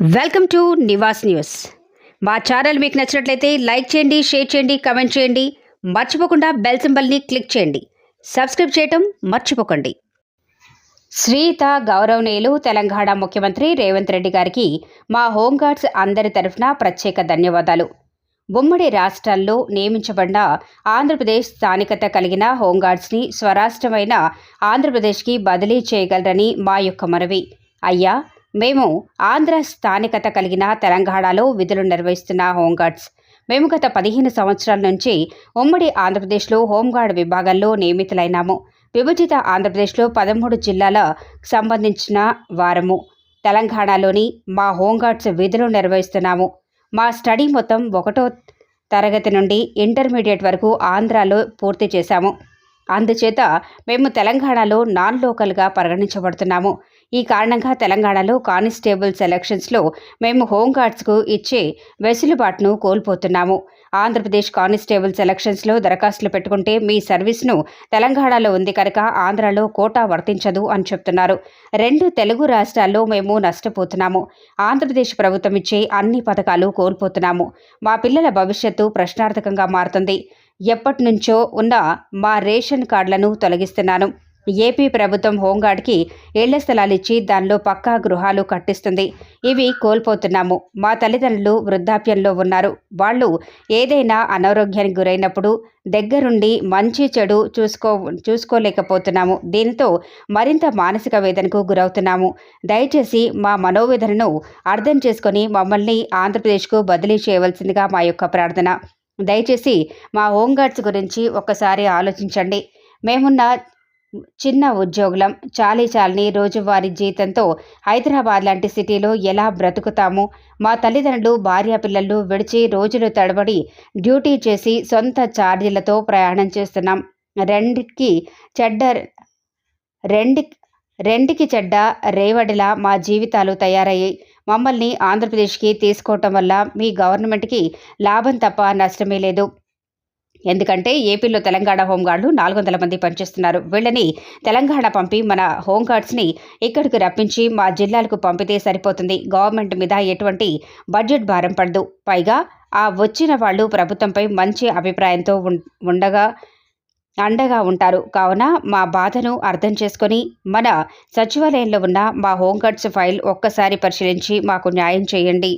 Welcome to Nivas news. మా channel మీకు నచ్చినట్లయితే లైక్ చేయండి షేర్ చేయండి కమెంట్ చేయండి. మర్చిపోకుండా బెల్ సింబల్ని క్లిక్ చేయండి. సబ్స్క్రైబ్ చేయటం మర్చిపోకండి. శ్రీత గౌరవనీయులు తెలంగాణ ముఖ్యమంత్రి రేవంత్ రెడ్డి గారికి మా హోంగార్డ్స్ అందరి తరఫున ప్రత్యేక ధన్యవాదాలు. ఉమ్మడి రాష్ట్రాల్లో నియమించబడిన ఆంధ్రప్రదేశ్ స్థానికత కలిగిన హోంగార్డ్స్ని స్వరాష్ట్రమైన ఆంధ్రప్రదేశ్కి బదిలీ చేయగలరని మా యొక్క మనవి. అయ్యా మేము ఆంధ్ర స్థానికత కలిగిన తెలంగాణలో విధులు నిర్వహిస్తున్న హోంగార్డ్స్. మేము గత పదిహేను సంవత్సరాల నుంచి ఉమ్మడి ఆంధ్రప్రదేశ్లో హోంగార్డ్ విభాగంలో నియమితులైనాము. విభజిత ఆంధ్రప్రదేశ్లో పదమూడు జిల్లాల సంబంధించిన వారము. తెలంగాణలోని మా హోంగార్డ్స్ విధులు నిర్వహిస్తున్నాము. మా స్టడీ మొత్తం ఒకటో తరగతి నుండి ఇంటర్మీడియట్ వరకు ఆంధ్రాలో పూర్తి చేశాము. అందుచేత మేము తెలంగాణలో నాన్ లోకల్గా పరిగణించబడుతున్నాము. ఈ కారణంగా తెలంగాణలో కానిస్టేబుల్ సెలక్షన్స్లో మేము హోంగార్డ్స్కు ఇచ్చే వెసులుబాటును కోల్పోతున్నాము. ఆంధ్రప్రదేశ్ కానిస్టేబుల్ సెలక్షన్స్లో దరఖాస్తులు పెట్టుకుంటే మీ సర్వీస్ను తెలంగాణలో ఉంది కనుక ఆంధ్రలో కోటా వర్తించదు అని చెప్తున్నారు. రెండు తెలుగు రాష్ట్రాల్లో మేము నష్టపోతున్నాము. ఆంధ్రప్రదేశ్ ప్రభుత్వం ఇచ్చే అన్ని పథకాలు కోల్పోతున్నాము. మా పిల్లల భవిష్యత్తు ప్రశ్నార్థకంగా మారుతుంది. ఎప్పటి నుంచో ఉన్న మా రేషన్ కార్డులను తొలగిస్తున్నాను. ఏపీ ప్రభుత్వం హోంగార్డ్కి ఇళ్ళ స్థలాలు ఇచ్చి దానిలో పక్కా గృహాలు కట్టిస్తుంది. ఇవి కోల్పోతున్నాము. మా తల్లిదండ్రులు వృద్ధాప్యంలో ఉన్నారు. వాళ్ళు ఏదైనా అనారోగ్యానికి గురైనప్పుడు దగ్గరుండి మంచి చెడు చూసుకో చూసుకోలేకపోతున్నాము. దీంతో మరింత మానసిక వేదనకు గురవుతున్నాము. దయచేసి మా మనోవేదనను అర్థం చేసుకొని మమ్మల్ని ఆంధ్రప్రదేశ్కు బదిలీ చేయవలసిందిగా మా యొక్క ప్రార్థన. దయచేసి మా హోంగార్డ్స్ గురించి ఒకసారి ఆలోచించండి. మేమున్న చిన్న ఉద్యోగులం. చాలీ చాలని రోజువారీ జీతంతో హైదరాబాద్ లాంటి సిటీలో ఎలా బ్రతుకుతాము? మా తల్లిదండ్రులు భార్య పిల్లలు విడిచి రోజులు తడబడి డ్యూటీ చేసి సొంత ఛార్జీలతో ప్రయాణం చేస్తున్నాం. రెండుకి చెడ్డ రెండు రెండుకి చెడ్డ రేవడిలా మా జీవితాలు తయారయ్యాయి. మమ్మల్ని ఆంధ్రప్రదేశ్కి తీసుకోవటం వల్ల మీ గవర్నమెంట్కి లాభం తప్ప నష్టమే లేదు. ఎందుకంటే ఏపీలో తెలంగాణ హోంగార్డులు నాలుగు వందల మంది పనిచేస్తున్నారు. వీళ్ళని తెలంగాణ పంపి మన హోంగార్డ్స్ని ఇక్కడికి రప్పించి మా జిల్లాలకు పంపితే సరిపోతుంది. గవర్నమెంట్ మీద ఎటువంటి బడ్జెట్ భారం పడదు. పైగా ఆ వచ్చిన వాళ్ళు ప్రభుత్వంపై మంచి అభిప్రాయంతో ఉండగా అండగా ఉంటారు. కావున మా బాధను అర్థం చేసుకొని మన సచివాలయంలో ఉన్న మా హోంగార్డ్స్ ఫైల్ ఒక్కసారి పరిశీలించి మాకు న్యాయం చేయండి.